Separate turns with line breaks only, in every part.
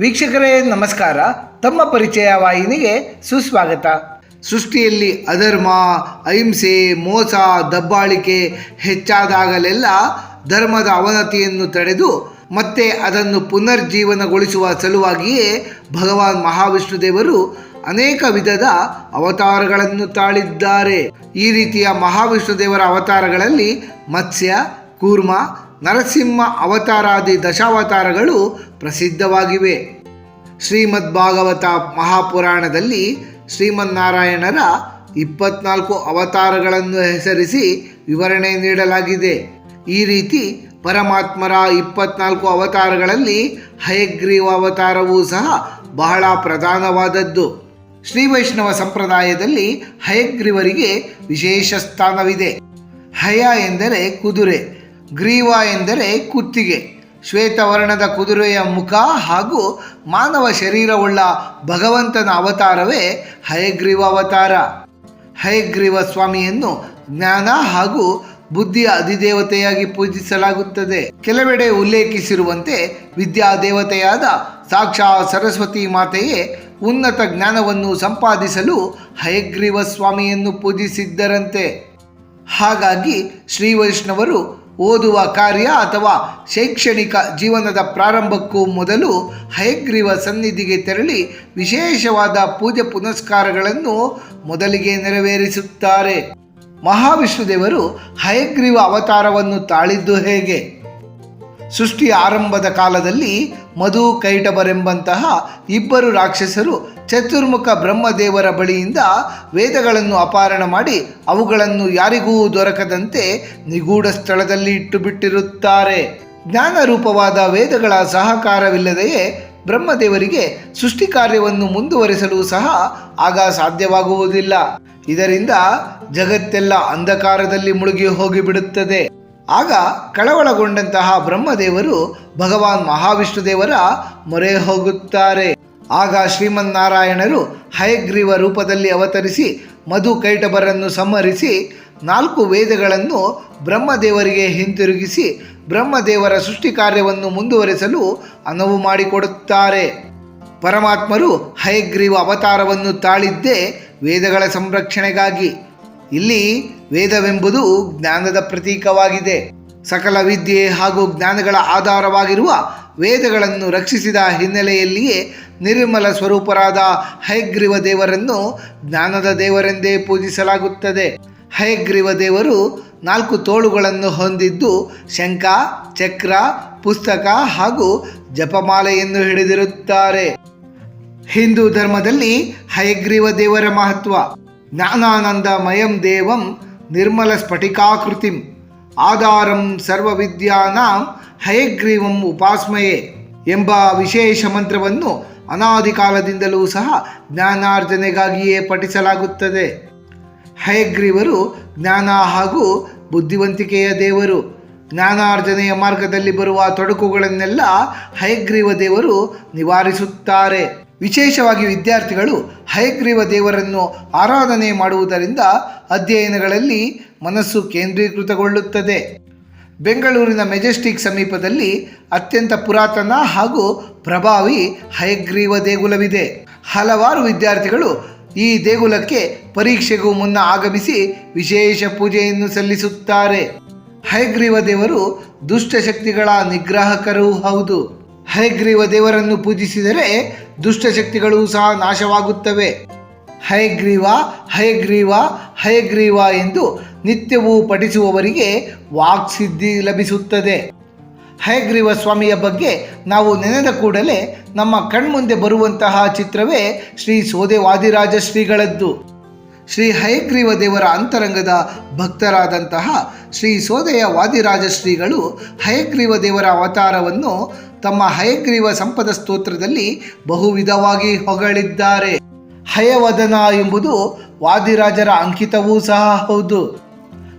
ವೀಕ್ಷಕರೇ, ನಮಸ್ಕಾರ. ತಮ್ಮ ಪರಿಚಯ ವಾಹಿನಿಗೆ ಸುಸ್ವಾಗತ. ಸೃಷ್ಟಿಯಲ್ಲಿ ಅಧರ್ಮ, ಅಹಿಂಸೆ, ಮೋಸ, ದಬ್ಬಾಳಿಕೆ ಹೆಚ್ಚಾದಾಗಲೆಲ್ಲ ಧರ್ಮದ ಅವನತಿಯನ್ನು ತಡೆದು ಮತ್ತೆ ಅದನ್ನು ಪುನರ್ಜೀವನಗೊಳಿಸುವ ಸಲುವಾಗಿಯೇ ಭಗವಾನ್ ಮಹಾವಿಷ್ಣು ದೇವರು ಅನೇಕ ವಿಧದ ಅವತಾರಗಳನ್ನು ತಾಳಿದ್ದಾರೆ. ಈ ರೀತಿಯ ಮಹಾವಿಷ್ಣು ದೇವರ ಅವತಾರಗಳಲ್ಲಿ ಮತ್ಸ್ಯ, ಕೂರ್ಮ, ನರಸಿಂಹ ಅವತಾರಾದಿ ದಶಾವತಾರಗಳು ಪ್ರಸಿದ್ಧವಾಗಿವೆ. ಶ್ರೀಮದ್ ಭಾಗವತ ಮಹಾಪುರಾಣದಲ್ಲಿ ಶ್ರೀಮನ್ನಾರಾಯಣರ ಇಪ್ಪತ್ನಾಲ್ಕು ಅವತಾರಗಳನ್ನು ಹೆಸರಿಸಿ ವಿವರಣೆ ನೀಡಲಾಗಿದೆ. ಈ ರೀತಿ ಪರಮಾತ್ಮರ ಇಪ್ಪತ್ನಾಲ್ಕು ಅವತಾರಗಳಲ್ಲಿ ಹಯಗ್ರೀವ ಅವತಾರವೂ ಸಹ ಬಹಳ ಪ್ರಧಾನವಾದದ್ದು. ಶ್ರೀ ವೈಷ್ಣವ ಸಂಪ್ರದಾಯದಲ್ಲಿ ಹಯಗ್ರೀವರಿಗೆ ವಿಶೇಷ ಸ್ಥಾನವಿದೆ. ಹಯ ಎಂದರೆ ಕುದುರೆ, ಗ್ರೀವ ಎಂದರೆ ಕುತ್ತಿಗೆ. ಶ್ವೇತವರ್ಣದ ಕುದುರೆಯ ಮುಖ ಹಾಗೂ ಮಾನವ ಶರೀರವುಳ್ಳ ಭಗವಂತನ ಅವತಾರವೇ ಹಯಗ್ರೀವ ಅವತಾರ. ಹಯಗ್ರೀವ ಸ್ವಾಮಿಯನ್ನು ಜ್ಞಾನ ಹಾಗೂ ಬುದ್ಧಿಯ ಅಧಿದೇವತೆಯಾಗಿ ಪೂಜಿಸಲಾಗುತ್ತದೆ. ಕೆಲವೆಡೆ ಉಲ್ಲೇಖಿಸಿರುವಂತೆ ವಿದ್ಯಾ ದೇವತೆಯಾದ ಸಾಕ್ಷಾ ಸರಸ್ವತಿ ಮಾತೆಯೇ ಉನ್ನತ ಜ್ಞಾನವನ್ನು ಸಂಪಾದಿಸಲು ಹಯಗ್ರೀವ ಸ್ವಾಮಿಯನ್ನು ಪೂಜಿಸಿದ್ದರಂತೆ. ಹಾಗಾಗಿ ಶ್ರೀ ವೈಷ್ಣವರು ಓದುವ ಕಾರ್ಯ ಅಥವಾ ಶೈಕ್ಷಣಿಕ ಜೀವನದ ಪ್ರಾರಂಭಕ್ಕೂ ಮೊದಲು ಹಯಗ್ರೀವ ಸನ್ನಿಧಿಗೆ ತೆರಳಿ ವಿಶೇಷವಾದ ಪೂಜೆ ಪುನಸ್ಕಾರಗಳನ್ನು ಮೊದಲಿಗೆ ನೆರವೇರಿಸುತ್ತಾರೆ. ಮಹಾವಿಷ್ಣುದೇವರು ಹಯಗ್ರೀವ ಅವತಾರವನ್ನು ತಾಳಿದ್ದು ಹೇಗೆ? ಸೃಷ್ಟಿಯ ಆರಂಭದ ಕಾಲದಲ್ಲಿ ಮಧು ಕೈಟಬರೆಂಬಂತಹ ಇಬ್ಬರು ರಾಕ್ಷಸರು ಚತುರ್ಮುಖ ಬ್ರಹ್ಮದೇವರ ಬಳಿಯಿಂದ ವೇದಗಳನ್ನು ಅಪಾರಣ ಮಾಡಿ ಅವುಗಳನ್ನು ಯಾರಿಗೂ ದೊರಕದಂತೆ ನಿಗೂಢ ಸ್ಥಳದಲ್ಲಿ ಇಟ್ಟು ಬಿಟ್ಟಿರುತ್ತಾರೆ ಜ್ಞಾನ ರೂಪವಾದ ವೇದಗಳ ಸಹಕಾರವಿಲ್ಲದೆಯೇ ಬ್ರಹ್ಮದೇವರಿಗೆ ಸೃಷ್ಟಿ ಕಾರ್ಯವನ್ನು ಮುಂದುವರಿಸಲು ಸಹ ಆಗ ಸಾಧ್ಯವಾಗುವುದಿಲ್ಲ. ಇದರಿಂದ ಜಗತ್ತೆಲ್ಲ ಅಂಧಕಾರದಲ್ಲಿ ಮುಳುಗಿ ಹೋಗಿಬಿಡುತ್ತದೆ. ಆಗ ಕಳವಳಗೊಂಡಂತಹ ಬ್ರಹ್ಮದೇವರು ಭಗವಾನ್ ಮಹಾವಿಷ್ಣು ದೇವರ ಮೊರೆ ಹೋಗುತ್ತಾರೆ. ಆಗ ಶ್ರೀಮನ್ನಾರಾಯಣರು ಹಯಗ್ರೀವ ರೂಪದಲ್ಲಿ ಅವತರಿಸಿ ಮಧು ಕೈಟಬರನ್ನು ಸಂಹರಿಸಿ ನಾಲ್ಕು ವೇದಗಳನ್ನು ಬ್ರಹ್ಮದೇವರಿಗೆ ಹಿಂತಿರುಗಿಸಿ ಬ್ರಹ್ಮದೇವರ ಸೃಷ್ಟಿ ಕಾರ್ಯವನ್ನು ಮುಂದುವರೆಸಲು ಅನುವು ಮಾಡಿಕೊಡುತ್ತಾರೆ. ಪರಮಾತ್ಮರು ಹಯಗ್ರೀವ ಅವತಾರವನ್ನು ತಾಳಿದ್ದೇ ವೇದಗಳ ಸಂರಕ್ಷಣೆಗಾಗಿ ಇಲ್ಲಿ ವೇದವೆಂಬುದು ಜ್ಞಾನದ ಪ್ರತೀಕವಾಗಿದೆ. ಸಕಲ ವಿದ್ಯೆ ಹಾಗೂ ಜ್ಞಾನಗಳ ಆಧಾರವಾಗಿರುವ ವೇದಗಳನ್ನು ರಕ್ಷಿಸಿದ ಹಿನ್ನೆಲೆಯಲ್ಲಿಯೇ ನಿರ್ಮಲ ಸ್ವರೂಪರಾದ ಹಯಗ್ರೀವ ದೇವರನ್ನು ಜ್ಞಾನದ ದೇವರೆಂದೇ ಪೂಜಿಸಲಾಗುತ್ತದೆ. ಹಯಗ್ರೀವ ದೇವರು ನಾಲ್ಕು ತೋಳುಗಳನ್ನು ಹೊಂದಿದ್ದು ಶಂಖ, ಚಕ್ರ, ಪುಸ್ತಕ ಹಾಗೂ ಜಪಮಾಲೆಯನ್ನು ಹಿಡಿದಿರುತ್ತಾರೆ. ಹಿಂದೂ ಧರ್ಮದಲ್ಲಿ ಹಯಗ್ರೀವ ದೇವರ ಮಹತ್ವ. ಜ್ಞಾನಾನಂದಮಯಂ ದೇವಂ ನಿರ್ಮಲ ಸ್ಫಟಿಕಾಕೃತಿಂ ಆಧಾರಂ ಸರ್ವವಿದ್ಯಾನಾಂ ಹಯಗ್ರೀವಂ ಉಪಾಸ್ಮಯೇ ಎಂಬ ವಿಶೇಷ ಮಂತ್ರವನ್ನು ಅನಾದಿ ಕಾಲದಿಂದಲೂ ಸಹ ಜ್ಞಾನಾರ್ಜನೆಗಾಗಿಯೇ ಪಠಿಸಲಾಗುತ್ತದೆ. ಹಯಗ್ರೀವರು ಜ್ಞಾನ ಹಾಗೂ ಬುದ್ಧಿವಂತಿಕೆಯ ದೇವರು. ಜ್ಞಾನಾರ್ಜನೆಯ ಮಾರ್ಗದಲ್ಲಿ ಬರುವ ತೊಡಕುಗಳನ್ನೆಲ್ಲ ಹಯಗ್ರೀವ ದೇವರು ನಿವಾರಿಸುತ್ತಾರೆ. ವಿಶೇಷವಾಗಿ ವಿದ್ಯಾರ್ಥಿಗಳು ಹಯಗ್ರೀವ ದೇವರನ್ನು ಆರಾಧನೆ ಮಾಡುವುದರಿಂದ ಅಧ್ಯಯನಗಳಲ್ಲಿ ಮನಸ್ಸು ಕೇಂದ್ರೀಕೃತಗೊಳ್ಳುತ್ತದೆ. ಬೆಂಗಳೂರಿನ ಮೆಜೆಸ್ಟಿಕ್ ಸಮೀಪದಲ್ಲಿ ಅತ್ಯಂತ ಪುರಾತನ ಹಾಗೂ ಪ್ರಭಾವಿ ಹಯಗ್ರೀವ ದೇಗುಲವಿದೆ. ಹಲವಾರು ವಿದ್ಯಾರ್ಥಿಗಳು ಈ ದೇಗುಲಕ್ಕೆ ಪರೀಕ್ಷೆಗೂ ಮುನ್ನ ಆಗಮಿಸಿ ವಿಶೇಷ ಪೂಜೆಯನ್ನು ಸಲ್ಲಿಸುತ್ತಾರೆ. ಹಯಗ್ರೀವ ದೇವರು ದುಷ್ಟಶಕ್ತಿಗಳ ನಿಗ್ರಾಹಕರೂ ಹೌದು. ಹಯಗ್ರೀವ ದೇವರನ್ನು ಪೂಜಿಸಿದರೆ ದುಷ್ಟಶಕ್ತಿಗಳು ಸಹ ನಾಶವಾಗುತ್ತವೆ. ಹಯಗ್ರೀವ ಹಯಗ್ರೀವ ಹಯಗ್ರೀವ ಎಂದು ನಿತ್ಯವೂ ಪಠಿಸುವವರಿಗೆ ವಾಕ್ಸಿದ್ಧಿ ಲಭಿಸುತ್ತದೆ. ಹಯಗ್ರೀವ ಸ್ವಾಮಿಯ ಬಗ್ಗೆ ನಾವು ನೆನೆದ ಕೂಡಲೇ ನಮ್ಮ ಕಣ್ಮುಂದೆ ಬರುವಂತಹ ಚಿತ್ರವೇ ಶ್ರೀ ಸೋದೆ ವಾದಿರಾಜ ಶ್ರೀಗಳದ್ದು. ಶ್ರೀ ಹಯಗ್ರೀವ ದೇವರ ಅಂತರಂಗದ ಭಕ್ತರಾದಂತಹ ಶ್ರೀ ಸೋದೆಯ ವಾದಿರಾಜ ಶ್ರೀಗಳು ಹಯಗ್ರೀವ ದೇವರ ಅವತಾರವನ್ನು ತಮ್ಮ ಹಯಗ್ರೀವ ಸಂಪದ ಸ್ತೋತ್ರದಲ್ಲಿ ಬಹುವಿಧವಾಗಿ ಹೊಗಳಿದ್ದಾರೆ. ಹಯವದನ ಎಂಬುದು ವಾದಿರಾಜರ ಅಂಕಿತವೂ ಸಹ ಹೌದು.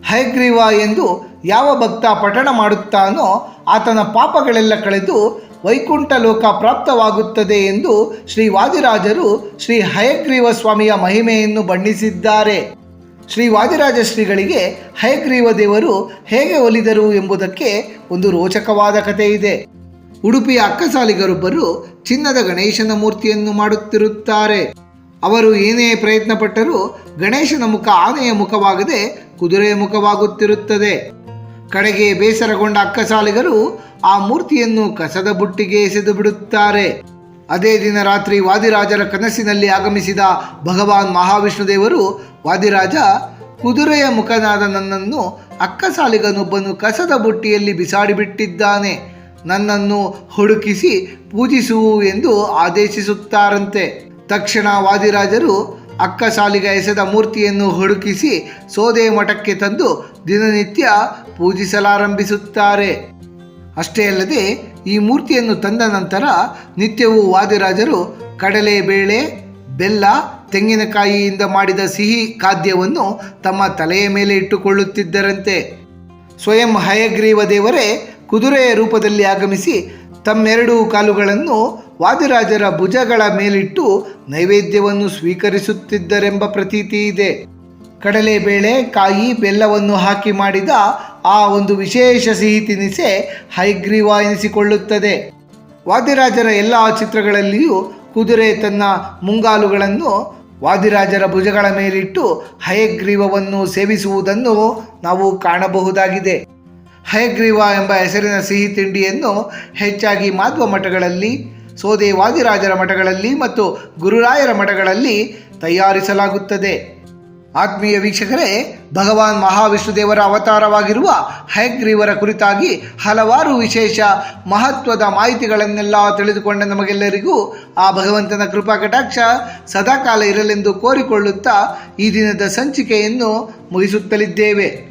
ಹಯಗ್ರೀವ ಎಂದು ಯಾವ ಭಕ್ತ ಪಠಣ ಮಾಡುತ್ತಾನೋ ಆತನ ಪಾಪಗಳೆಲ್ಲ ಕಳೆದು ವೈಕುಂಠ ಲೋಕ ಪ್ರಾಪ್ತವಾಗುತ್ತದೆ ಎಂದು ಶ್ರೀ ವಾದಿರಾಜರು ಶ್ರೀ ಹಯಗ್ರೀವ ಸ್ವಾಮಿಯ ಮಹಿಮೆಯನ್ನು ಬಣ್ಣಿಸಿದ್ದಾರೆ. ಶ್ರೀ ವಾದಿರಾಜ ಶ್ರೀಗಳಿಗೆ ಹಯಗ್ರೀವ ದೇವರು ಹೇಗೆ ಒಲಿದರು ಎಂಬುದಕ್ಕೆ ಒಂದು ರೋಚಕವಾದ ಕಥೆ ಇದೆ ಉಡುಪಿಯ ಅಕ್ಕಸಾಲಿಗರೊಬ್ಬರು ಚಿನ್ನದ ಗಣೇಶನ ಮೂರ್ತಿಯನ್ನು ಮಾಡುತ್ತಿರುತ್ತಾರೆ. ಅವರು ಏನೇ ಪ್ರಯತ್ನ ಪಟ್ಟರೂ ಗಣೇಶನ ಮುಖ ಆನೆಯ ಮುಖವಾಗದೆ ಕುದುರೆಯ ಮುಖವಾಗುತ್ತಿರುತ್ತದೆ. ಕಡೆಗೆ ಬೇಸರಗೊಂಡ ಅಕ್ಕಸಾಲಿಗರು ಆ ಮೂರ್ತಿಯನ್ನು ಕಸದ ಬುಟ್ಟಿಗೆ ಎಸೆದು ಬಿಡುತ್ತಾರೆ. ಅದೇ ದಿನ ರಾತ್ರಿ ವಾದಿರಾಜರ ಕನಸಿನಲ್ಲಿ ಆಗಮಿಸಿದ ಭಗವಾನ್ ಮಹಾವಿಷ್ಣುದೇವರು, ವಾದಿರಾಜ, ಕುದುರೆಯ ಮುಖನಾದ ನನ್ನನ್ನು ಅಕ್ಕಸಾಲಿಗನೊಬ್ಬನು ಕಸದ ಬುಟ್ಟಿಯಲ್ಲಿ ಬಿಸಾಡಿಬಿಟ್ಟಿದ್ದಾನೆ. ನನ್ನನ್ನು ಹುಡುಕಿಸಿ ಪೂಜಿಸು ಎಂದು ಆದೇಶಿಸುತ್ತಾರಂತೆ. ತಕ್ಷಣ ವಾದಿರಾಜರು ಅಕ್ಕಸಾಲಿಗ ಎಸೆದ ಮೂರ್ತಿಯನ್ನು ಹುಡುಕಿಸಿ ಸೋದೆ ಮಠಕ್ಕೆ ತಂದು ದಿನನಿತ್ಯ ಪೂಜಿಸಲಾರಂಭಿಸುತ್ತಾರೆ. ಅಷ್ಟೇ ಅಲ್ಲದೆ ಈ ಮೂರ್ತಿಯನ್ನು ತಂದ ನಂತರ ನಿತ್ಯವೂ ವಾದಿರಾಜರು ಕಡಲೆ ಬೇಳೆ, ಬೆಲ್ಲ, ತೆಂಗಿನಕಾಯಿಯಿಂದ ಮಾಡಿದ ಸಿಹಿ ಖಾದ್ಯವನ್ನು ತಮ್ಮ ತಲೆಯ ಮೇಲೆ ಇಟ್ಟುಕೊಳ್ಳುತ್ತಿದ್ದರಂತೆ. ಸ್ವಯಂ ಹಯಗ್ರೀವ ದೇವರೇ ಕುದುರೆಯ ರೂಪದಲ್ಲಿ ಆಗಮಿಸಿ ತಮ್ಮೆರಡು ಕಾಲುಗಳನ್ನು ವಾದಿರಾಜರ ಭುಜಗಳ ಮೇಲಿಟ್ಟು ನೈವೇದ್ಯವನ್ನು ಸ್ವೀಕರಿಸುತ್ತಿದ್ದರೆಂಬ ಪ್ರತೀತಿ ಇದೆ. ಕಡಲೆಬೇಳೆ ಕಾಯಿ, ಬೆಲ್ಲವನ್ನು ಹಾಕಿ ಮಾಡಿದ ಆ ಒಂದು ವಿಶೇಷ ಸಿಹಿ ತಿನಿಸೆ ಹೈಗ್ರೀವ ಎನಿಸಿಕೊಳ್ಳುತ್ತದೆ. ವಾದಿರಾಜರ ಎಲ್ಲ ಚಿತ್ರಗಳಲ್ಲಿಯೂ ಕುದುರೆ ತನ್ನ ಮುಂಗಾಲುಗಳನ್ನು ವಾದಿರಾಜರ ಭುಜಗಳ ಮೇಲಿಟ್ಟು ಹಯಗ್ರೀವವನ್ನು ಸೇವಿಸುವುದನ್ನು ನಾವು ಕಾಣಬಹುದಾಗಿದೆ. ಹಯಗ್ರೀವ ಎಂಬ ಹೆಸರಿನ ಸಿಹಿ ತಿಂಡಿಯನ್ನು ಹೆಚ್ಚಾಗಿ ಮಾಧ್ವ ಮಠಗಳಲ್ಲಿ ಸೋದೆ ವಾದಿರಾಜರ ಮಠಗಳಲ್ಲಿ ಮತ್ತು ಗುರುರಾಯರ ಮಠಗಳಲ್ಲಿ ತಯಾರಿಸಲಾಗುತ್ತದೆ. ಆತ್ಮೀಯ ವೀಕ್ಷಕರೇ, ಭಗವಾನ್ ಮಹಾವಿಷ್ಣುದೇವರ ಅವತಾರವಾಗಿರುವ ಹಯಗ್ರೀವರ ಕುರಿತಾಗಿ ಹಲವಾರು ವಿಶೇಷ ಮಹತ್ವದ ಮಾಹಿತಿಗಳನ್ನೆಲ್ಲ ತಿಳಿದುಕೊಂಡ ನಮಗೆಲ್ಲರಿಗೂ ಆ ಭಗವಂತನ ಕೃಪಾ ಕಟಾಕ್ಷ ಸದಾಕಾಲ ಇರಲೆಂದು ಕೋರಿಕೊಳ್ಳುತ್ತಾ ಈ ದಿನದ ಸಂಚಿಕೆಯನ್ನು ಮುಗಿಸುತ್ತಲಿದ್ದೇವೆ.